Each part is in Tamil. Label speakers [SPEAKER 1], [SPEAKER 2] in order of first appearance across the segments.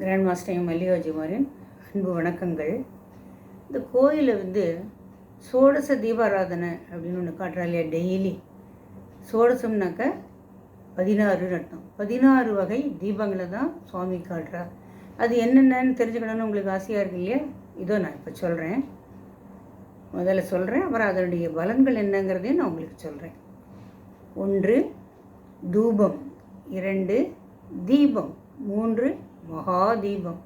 [SPEAKER 1] கிராண்ட் மாஸ்டர் மல்லிகாஜிமாரின் அன்பு வணக்கங்கள். இந்த கோயிலில் வந்து சோடச தீபாராதனை அப்படின்னு ஒன்று காட்டுறா இல்லையா டெய்லி. சோடசம்னாக்க பதினாறு நட்டம் பதினாறு வகை தீபங்களை தான் சுவாமி காட்டுறா. அது என்னென்னு தெரிஞ்சுக்கணும்னு உங்களுக்கு ஆசையாக இருக்கு இல்லையா? இதோ நான் இப்போ சொல்கிறேன் முதல்ல சொல்கிறேன் அப்புறம் அதனுடைய பலன்கள் என்னங்கிறதையும் நான் உங்களுக்கு சொல்கிறேன் ஒன்று தூபம் இரண்டு தீபம் மூன்று மகா தீபம்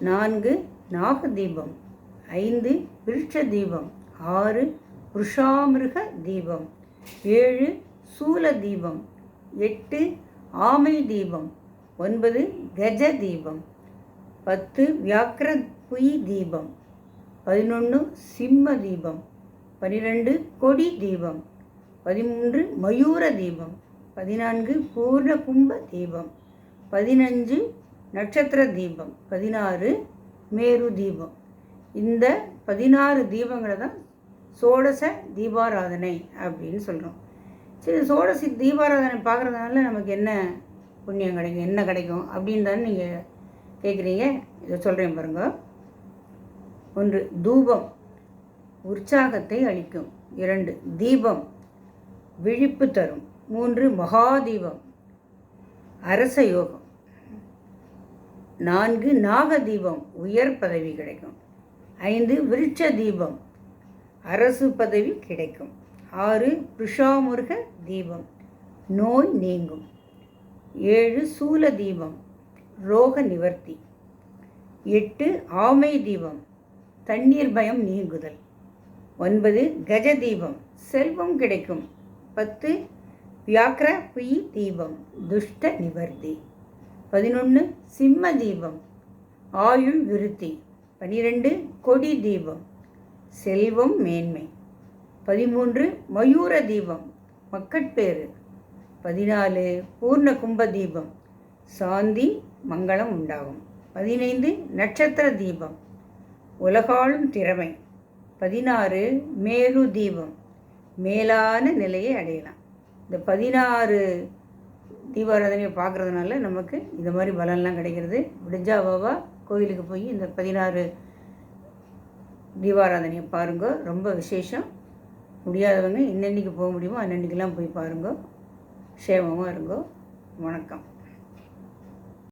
[SPEAKER 1] நான்கு நாக தீபம் ஐந்து விருட்ச தீபம் ஆறு புருஷாமிருக தீபம் ஏழு சூல தீபம் எட்டு ஆமை தீபம் ஒன்பது கஜ தீபம் பத்து வியாக்கிர புய் தீபம் பதினொன்று சிம்ம தீபம் பனிரெண்டு கொடி தீபம் பதிமூன்று மயூர தீபம் பதினான்கு பூர்ண கும்ப தீபம் பதினஞ்சு நட்சத்திர தீபம் பதினாறு மேரு தீபம். இந்த பதினாறு தீபங்களை தான் சோடச தீபாராதனை அப்படின்னு சொல்கிறோம் சரி சோடசி தீபாராதனை பார்க்குறதுனால நமக்கு என்ன புண்ணியம் கிடைக்கும் என்ன கிடைக்கும் அப்படின்னு தானே நீங்கள் கேட்குறீங்க இதை சொல்கிறேன் பாருங்க. ஒன்று தூபம் உற்சாகத்தை அளிக்கும். இரண்டு தீபம் விழிப்பு தரும். மூன்று மகாதீபம் அரச யோகம். நான்கு நாக தீபம் உயர் பதவி கிடைக்கும். ஐந்து விருட்ச தீபம் அரசு பதவி கிடைக்கும். ஆறு புருஷாமுருக தீபம் நோய் நீங்கும். ஏழு சூல தீபம் ரோக நிவர்த்தி. எட்டு ஆமை தீபம் தண்ணீர் பயம் நீங்குதல். ஒன்பது கஜ தீபம் செல்வம் கிடைக்கும். பத்து வியாக்கிர புயி தீபம் துஷ்ட நிவர்த்தி. பதினொன்று சிம்ம தீபம். ஆயுள் விருத்தி. பனிரெண்டு கொடி தீபம். செல்வம் மேன்மை. பதிமூன்று மயூர தீபம். மக்கட்பேறு பதினாலு பூர்ண கும்ப தீபம். சாந்தி மங்களம் உண்டாகும். பதினைந்து நட்சத்திர தீபம். உலகாளும் திறமை. பதினாறு மேரு தீபம். மேலான நிலையை அடையலாம். இந்த பதினாறு தீபாராதனையை பார்க்குறதுனால நமக்கு இந்த மாதிரி பலன்லாம் கிடைக்கிறது. விடிஞ்சாவாவா கோயிலுக்கு போய் இந்த பதினாறு தீபாராதனையை பாருங்க. ரொம்ப விசேஷம். முடியாதவங்க இன்னன்னைக்கு போக முடியுமோ அன்னன்னைக்கெலாம் போய் பாருங்க. க்ஷேமமாக இருங்கோ. வணக்கம்.